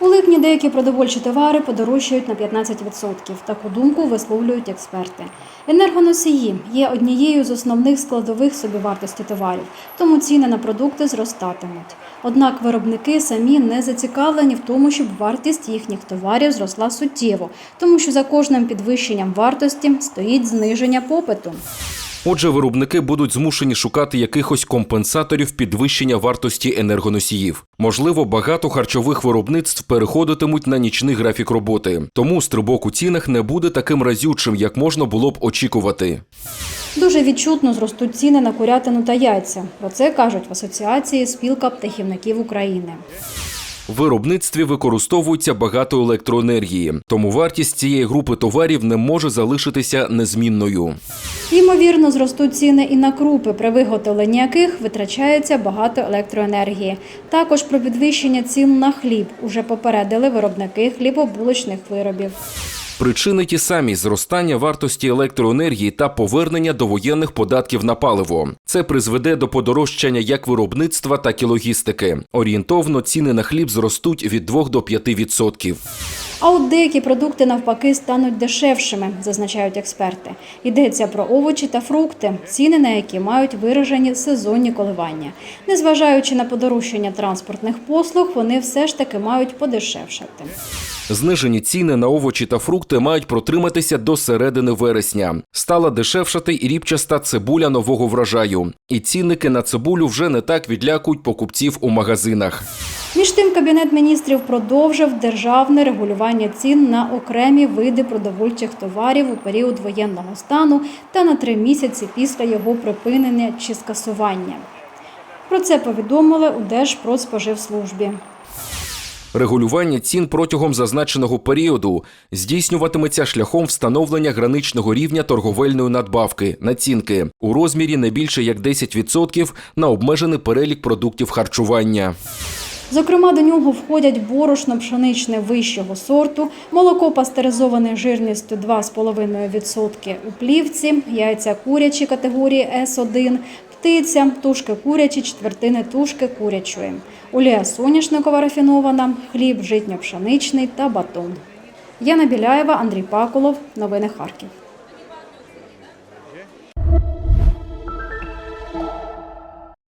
У липні деякі продовольчі товари подорожчають на 15%. Таку думку висловлюють експерти. Енергоносії є однією з основних складових собівартості товарів, тому ціни на продукти зростатимуть. Однак виробники самі не зацікавлені в тому, щоб вартість їхніх товарів зросла суттєво, тому що за кожним підвищенням вартості стоїть зниження попиту. Отже, виробники будуть змушені шукати якихось компенсаторів підвищення вартості енергоносіїв. Можливо, багато харчових виробництв переходитимуть на нічний графік роботи, тому стрибок у цінах не буде таким разючим, як можна було б очікувати. Дуже відчутно зростуть ціни на курятину та яйця. Про це кажуть в асоціації спілка птахівників України. В виробництві використовується багато електроенергії, тому вартість цієї групи товарів не може залишитися незмінною. Ймовірно, зростуть ціни і на крупи, при виготовленні яких витрачається багато електроенергії. Також про підвищення цін на хліб уже попередили виробники хлібобулочних виробів. Причини ті самі зростання вартості електроенергії та повернення до воєнних податків на паливо. Це призведе до подорожчання як виробництва, так і логістики. Орієнтовно ціни на хліб зростуть від 2 до 5 відсотків. А от деякі продукти навпаки стануть дешевшими, зазначають експерти. Йдеться про овочі та фрукти, ціни на які мають виражені сезонні коливання. Незважаючи на подорожчання транспортних послуг, вони все ж таки мають подешевшати. Знижені ціни на овочі та фрукти мають протриматися до середини вересня. Стала дешевшати і ріпчаста цибуля нового врожаю. І цінники на цибулю вже не так відлякують покупців у магазинах. Між тим, кабінет міністрів продовжив державне регулювання цін на окремі види продовольчих товарів у період воєнного стану та на три місяці після його припинення чи скасування. Про це повідомили у Держпродспоживслужбі. Регулювання цін протягом зазначеного періоду здійснюватиметься шляхом встановлення граничного рівня торговельної надбавки націнки у розмірі не більше як 10% на обмежений перелік продуктів харчування. Зокрема, до нього входять борошно пшеничне вищого сорту, молоко пастеризоване жирністю 2,5% у плівці, яйця курячі категорії С1, птиця, тушки курячі, четвертини тушки курячої, олія соняшникова рафінована, хліб житньо-пшеничний та батон. Яна Біляєва, Андрій Паколов. Новини Харків.